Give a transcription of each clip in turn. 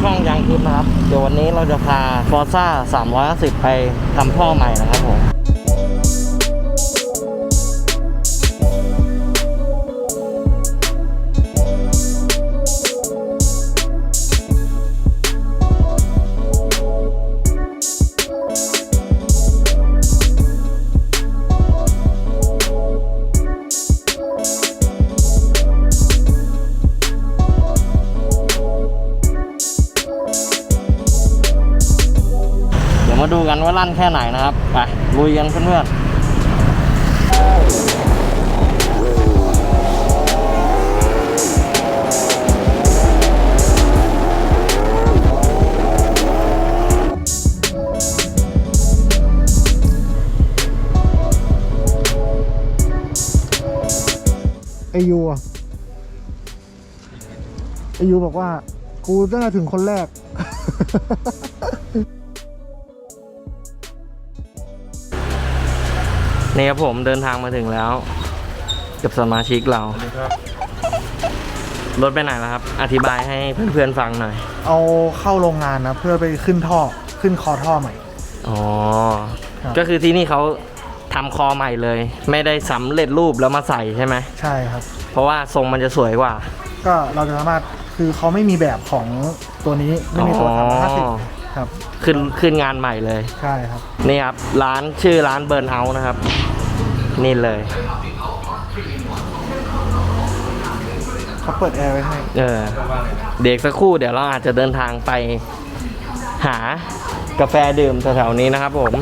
ช่องยางทิพย์นะครับ เดี๋ยววันนี้เราจะพาฟอร์ซ่า350 ไปทำท่อใหม่นะครับผม กันว่าลั่นแค่ไหนนะครับ ไปลุยกันเพื่อนๆไอยูอะไอยูบอกว่า กูตั้งแต่ถึงคนแรก นี่ครับผมเดินทางมาถึงแล้ว กับสมาชิกเรา รถไปไหนแล้วครับ อธิบายให้เพื่อนๆฟังหน่อย เอาเข้าโรงงานนะเพื่อไปขึ้นท่อขึ้นคอท่อใหม่ อ๋อ ครับ ก็คือที่นี่เขาทำคอใหม่เลย ไม่ได้สำเร็จรูปแล้วมาใส่ใช่ไหม ใช่ครับ เพราะว่าทรงมันจะสวยกว่า ก็เราจะสามารถคือเขาไม่มีแบบของตัวนี้ไม่มีตัวอ๋อ ทำห้าสิบ ครับ ขึ้นขึ้นงานใหม่เลย ใช่ครับ นี่ครับ ร้านชื่อร้านเบิร์นเอานะครับ นี่เลย เขาเปิดแอร์ไว้ให้ เออ เด็กสักครู่เดี๋ยวเราอาจจะเดินทางไปหากาแฟดื่มแถวๆนี้นะครับผม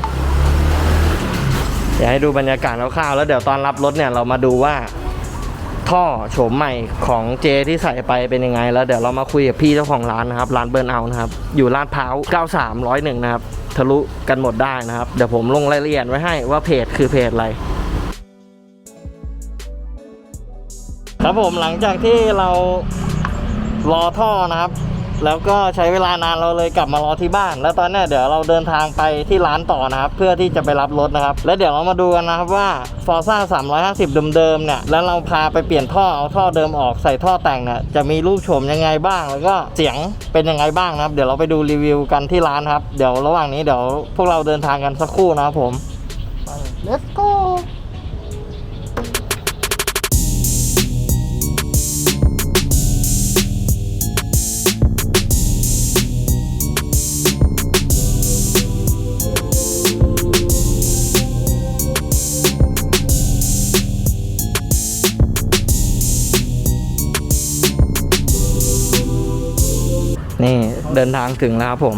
เดี๋ยวให้ดูบรรยากาศคร่าวๆแล้วเดี๋ยวตอนรับรถเนี่ยเรามาดูว่า ท่อโฉมใหม่ของเจที่ใส่ไปเป็นยังไง แล้วเดี๋ยวเรามาคุยกับพี่เจ้าของร้านนะครับ ร้านเบิร์นเอานะครับ อยู่ลาดพร้าว9301 นะครับ ทะลุกันหมดได้นะครับ เดี๋ยวผมลงรายละเอียดไว้ให้ว่าเพจคือเพจอะไร ครับผมหลังจากที่เรารอท่อนะครับ แล้วก็ใช้เวลานานเราเลยกลับมารอที่บ้าน แล้วตอนนี้เดี๋ยวเราเดินทางไปที่ร้านต่อนะครับ เพื่อที่จะไปรับรถนะครับ แล้วเดี๋ยวเรามาดูกันนะครับว่า Forza 350 เดิมๆเนี่ยแล้วเราพาไปเปลี่ยนท่อเอาท่อเดิมออกใส่ท่อแต่งเนี่ยจะมีรูปโฉมยังไงบ้าง แล้วก็เสียงเป็นยังไงบ้างนะครับ เดี๋ยวเราไปดูรีวิวกันที่ร้านครับเดี๋ยวระหว่างนี้เดี๋ยวพวกเราเดินทางกันสักครู่นะครับผม Let's go นี่เดินทางถึงแล้วครับผม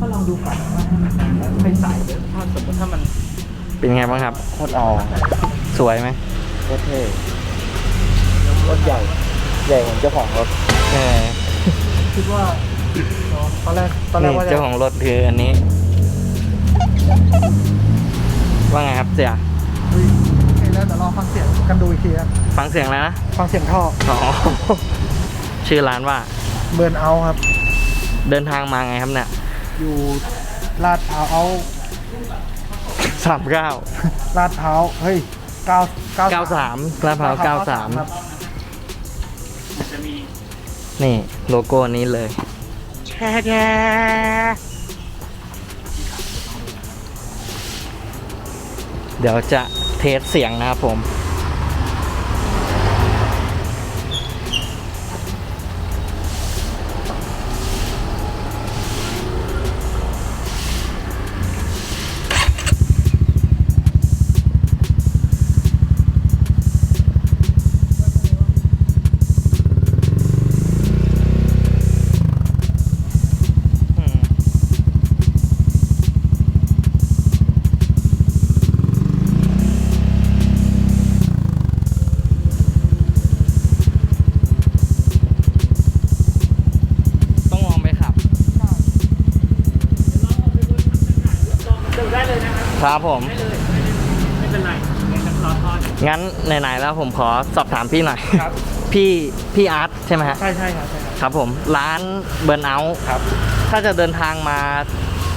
ก็ลองดูก่อนว่าไม่ใส่ถ้าสมมติถ้ามันเป็นไงบ้างครับ โคตรเอาสวยไหมโคตรเท่รถใหญ่ ใหญ่ของเจ้าของรถเออคิดว่าตอนแรกตอนแรนี่กว่าจะเจ้าของรถคืออันนี้ ว่าไงครับเสีย เฮ้ยโอเคแล้วเดี๋ยวรอฟังเสียงกันดูอีกทีครับฟังเสียงแล้วนะฟังเสียงท่ออ๋อ ชื่อร้านว่า เบิร์นเอาครับ เดินทางมาไงครับเนี่ย อยู่ลาดพร้าวเอาสามเก้าลาดพร้าวเฮ้ยเก้าเก้าเก้าสามลาดพร้าวเก้าสามครับนี่โลโก้นี้เลยแช่แช่เดี๋ยวจะ เทสเสียงนะครับผม ครับผม ไม่เป็นไรงั้นรอทอดงั้นไหนๆแล้วผมขอสอบถามพี่หน่อย ครับ พี่พี่อาร์ตใช่ไหมฮะ ใช่ใช่ครับใช่ครับครับผม ร้านเบิร์นเอาท์ครับ ถ้าจะเดินทางมา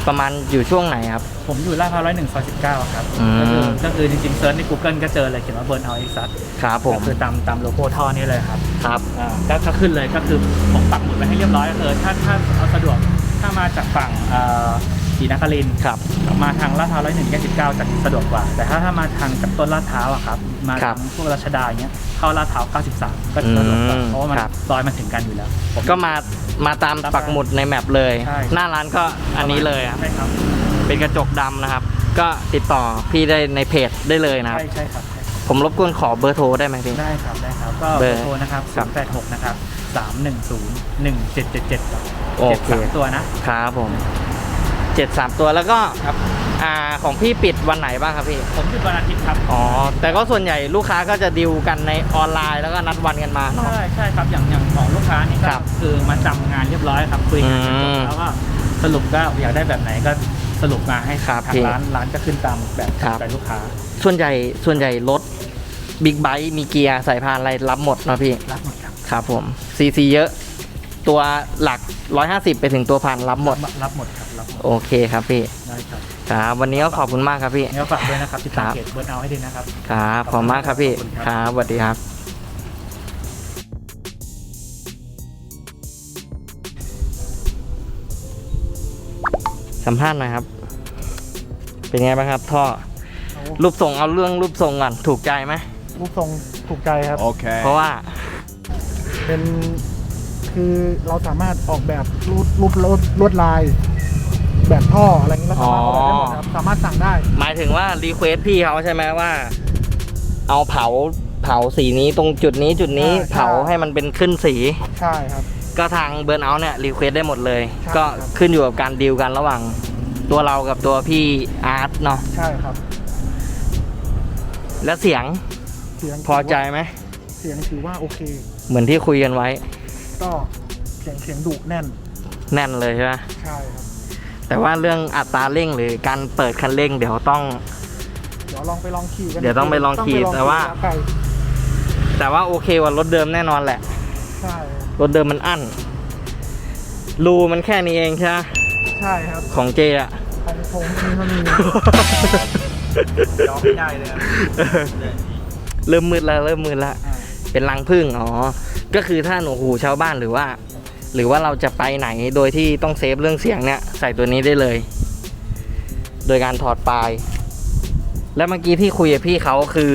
ประมาณอยู่ช่วงไหนครับ ผมอยู่ลาดพร้าวร้อยหนึ่งซอยสิบเก้าครับ อืม ก็คือก็คือจริงๆเซิร์ชใน Google ก็เจอเลยเขียนว่าเบิร์นเอาเอ็กซัสครับผมก็คือตามตามโลโก้ท่อนี้เลยครับครับ อ่าก็ก็ขึ้นเลยก็คือผมปักหมุดไว้ให้เรียบร้อยเออถ้าถ้าเอาสะดวกถ้ามาจากฝั่งเอ่อ ศรีนครินทร์ครับ มาทางลาดพร้าวร้อยหนึ่งแยกสิบเก้าจะสะดวกกว่า แต่ถ้าถ้ามาทางจากต้นลาดพร้าวอะครับ มาครัทาบงพวกรัชดาอย่างเงี้ยเข้าลาดพร้าว93ก็จะสะดวกกว่าอืมเพราะว่ามันครับ ซอยมันถึงกันอยู่แล้วผม ก็มามาตามปักหมุดในแมปเลย ใช่ หน้าร้านก็อันนี้เลยครับ ใช่ครับเป็นกระจกดำนะครับ ก็ติดต่อพี่ได้ในเพจได้เลยนะครับ ใช่ใช่ครับใช่ครับผมรบกวนขอเบอร์โทรได้ไหมพี่ ได้ครับได้ครับก็เบเบออร์ร์โทรนะครับครับ086นะครับ310 1777ครับโอเคเจ็ดสามตัวนะครับผม เจ็ดสามตัวแล้วก็ครับอ่าของพี่ปิดวันไหนบ้างครับพี่ ผมหยุดวันอาทิตย์ครับอ๋อ แต่ก็ส่วนใหญ่ลูกค้าก็จะดิวกันในออนไลน์แล้วก็นัดวันกันมาเนาะ ใช่ใช่ครับอย่างอย่างของลูกค้านี่ก็ครับคือมาจำงานเรียบร้อยครับคุยงานกันจอืบมแล้วก็สรุปก็อยากได้แบบไหนก็สรุปมาให้ครับทางพี่ร้านร้านก็ขึ้นตามแบบครับ ใจลูกค้าส่วนใหญ่ส่วนใหญ่รถบิ๊กไบค์มีเกียร์สายพานอะไรรับหมดเนาะพี่ รับหมดครับครับผมซีซีเยอะ ตัวหลัก 150 ไปถึงตัวพันรับหมด รับหมดครับรับหมด โอเคครับพี่ได้ครับครับวันนี้ก็ขอบคุณมากครับพี่ งั้นก็ฝากด้วยนะครับติดตามครับเพจเบิร์นเอาให้ดีนะครับ ครับขอบคุณมากครับพี่ขอบคุณครับ ครับสวัสดีครับ สัมภาษณ์หน่อยครับ เป็นไงบ้างครับท่อรูปทรงเอาเรื่องรูปทรงก่อนถูกใจไหมรูปทรงถูกใจครับ Okay. เพราะว่า เป็นคือเราสามารถออกแบบรูปรูปลวดลวดลาย แบบท่ออะไรอย่างนี้เราสามารถออกแบบได้หมดครับสามารถสั่งได้ หมายถึงว่ารีเควสพี่เขาใช่ไหมว่า เอาเผาเผาสีนี้ตรงจุดนี้จุดนี้ใช่ เผาให้มันเป็นขึ้นสี ใช่ครับ ก็ทางเบิร์นเอาเนี่ยรีเควสได้หมดเลย ใช่ก็ครับ ขึ้นอยู่กับการดีลกันระหว่างตัวเรากับตัวพี่อาร์ตเนาะใช่ครับ แล้วเสียงเสียงพอใจไหมเสียงถือว่าโอเค เหมือนที่คุยกันไว้ ก็เสียงเสียงดุแน่น แน่นเลยใช่ไหมใช่ครับ แต่ว่าเรื่องอัตราเร่งหรือการเปิดคันเร่ง เดี๋ยวต้อง เดี๋ยวลองไปลองขี่กันเดี๋ยวต้องไปลองขี่ต้แต่ว่า ไกลแต่ว่าโอเคกว่ารถเดิมแน่นอนแหละ ใช่ครับรถเดิมมันอั้นรูมันแค่นี้เองใช่ไหมใช่ครับของเจอะของผมนี่มันมียอมไม่ได้เลยเริ่มมืดแล้วเริ่มมืดแล้วอ่าเป็นรังพึ่งอ๋อ ก็คือถ้าหนูหูชาวบ้านหรือว่า หรือว่าเราจะไปไหนโดยที่ต้องเซฟเรื่องเสียงเนี่ยใส่ตัวนี้ได้เลย โดยการถอดปลาย แล้วเมื่อกี้ที่คุยกับพี่เขาคือ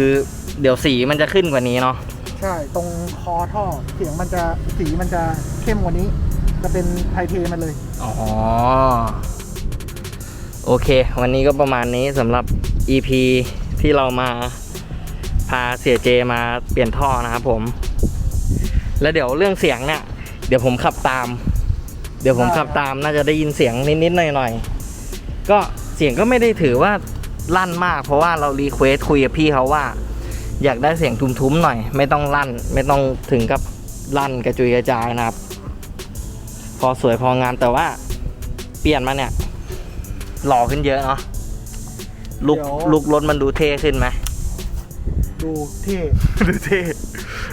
เดี๋ยวสีมันจะขึ้นกว่านี้เนาะใช่ ตรงคอท่อเสียงมันจะสีมันจะเข้มกว่านี้ จะเป็นไทเทมาเลย อ๋อ โอเค วันนี้ก็ประมาณนี้สำหรับ EP ที่เรามาพาเสียเจมาเปลี่ยนท่อนะครับผม แล้วเดี๋ยวเรื่องเสียงเนี่ย เดี๋ยวผมขับตาม เดี๋ยวผมขับตามน่าจะได้ยินเสียงนิดๆหน่อยๆก็เสียงก็ไม่ได้ถือว่าลั่นมาก เพราะว่าเรารีเควสคุยกับพี่เขาว่า อยากได้เสียงทุ้มๆหน่อย ไม่ต้องลั่น ไม่ต้องถึงกับลั่นกระจุยกระจายนะครับ พอสวยพองามแต่ว่าเปลี่ยนมาเนี่ยหล่อขึ้นเยอะเนาะลุกเดี๋ยวลุกรถมันดูเท่ขึ้นไหม ดูเท่ดูเท่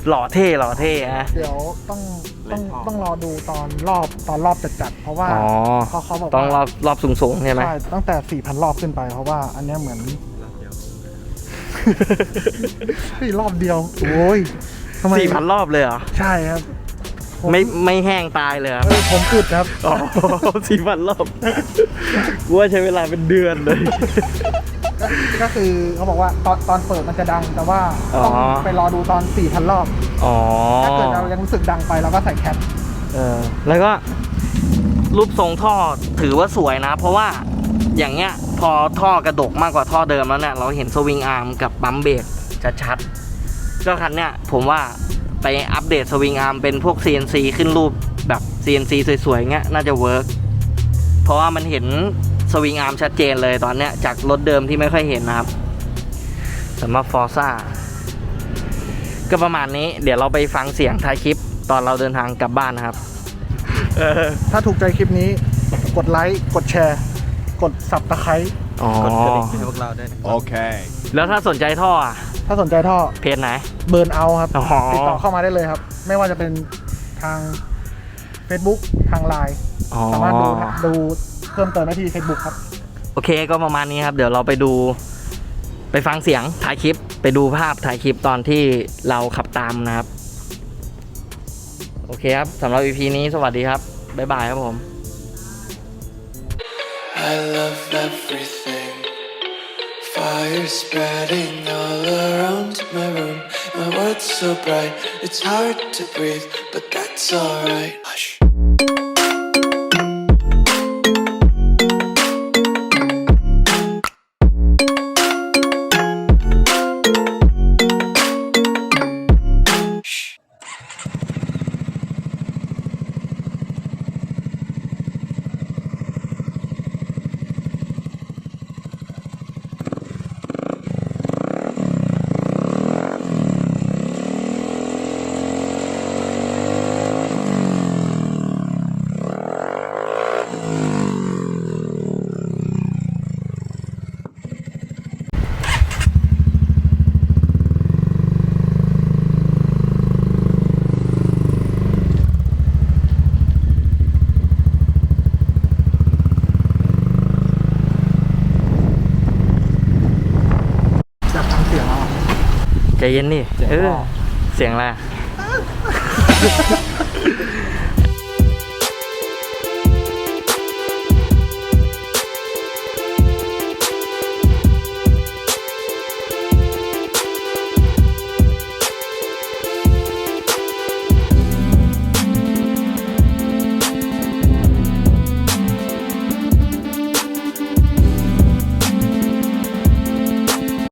หล่อเท่หล่อเท่นะเดี๋ยวต้องต้องต้องรอดูตอนรอบตอนรอบจัดๆเพราะว่าอ๋อ เขาเขาบอกต้องรว่าอบรอบสูงๆใช่ไหม ใช่ตั้งแต่4,000รอบขึ้นไป เพราะว่าอันเนี้ยเหมือนเฮ้ยรอบเดียวโอ้ยทำไมสี่พันรอบเลยเหรอ ใช่ครับผมไม่ไม่แห้งตายเลยเหรอเออผมอึดครับ อ๋อสี่พันรอบกูว่าใช้เวลาเป็นเดือนเลย ก็ก็คือเขาบอกว่าตอนตอนเปิดมันจะดัง แต่ว่าต้องอ๋อ ไปรอดูตอน4,000รอบ อ๋อ ถ้าเกิดเรายังรู้สึกดังไปเราก็ใส่แคปเออแล้วก็รูปทรงท่อถือว่าสวยนะ เพราะว่าอย่างเงี้ยพอท่อกระดกมากกว่าท่อเดิมแล้วเนี่ยเราเห็นสวิงอาร์มกับปั๊มเบรกชัดๆก็คันเนี้ยผมว่าไปอัปเดตสวิงอาร์มเป็นพวก CNC ขึ้นรูปแบบ CNC สวยๆเงี้ยน่าจะเวิร์กเพราะว่ามันเห็น สวิงอาร์มชัดเจนเลยตอนเนี้ยจากรถเดิมที่ไม่ค่อยเห็นนะครับสำหรับฟอร์ซ่าก็ประมาณนี้เดี๋ยวเราไปฟังเสียงท้ายคลิป ตอนเราเดินทางกลับบ้านนะครับถ้าถูกใจคลิปนี้ กดไลค์ กดแชร์ กดสับตะไคร้อ๋อ Okay. แล้วถ้าสนใจท่ออะถ้าสนใจท่อเพจไหน เบิร์นเอาครับอ๋อติดต่อเข้ามาได้เลยครับ ไม่ว่าจะเป็นทาง Facebook ทางไลน์อ๋อสามารถดูดู พิ่มเติมได้ที่ Facebook ครับ โอเคก็ประมาณนี้ครับ เดี๋ยวเราไปดูไปฟังเสียงถ่ายคลิป ไปดูภาพถ่ายคลิปตอนที่เราขับตามนะครับ โอเคครับสำหรับ EP นี้สวัสดีครับ บ๊ายบายครับผม I love everything. Fire spreading all around my room. My world's so bright, it's hard to breathe, but that's alright. ใจเย็นดิเสียงเออพ่อเสียงอะไรอะ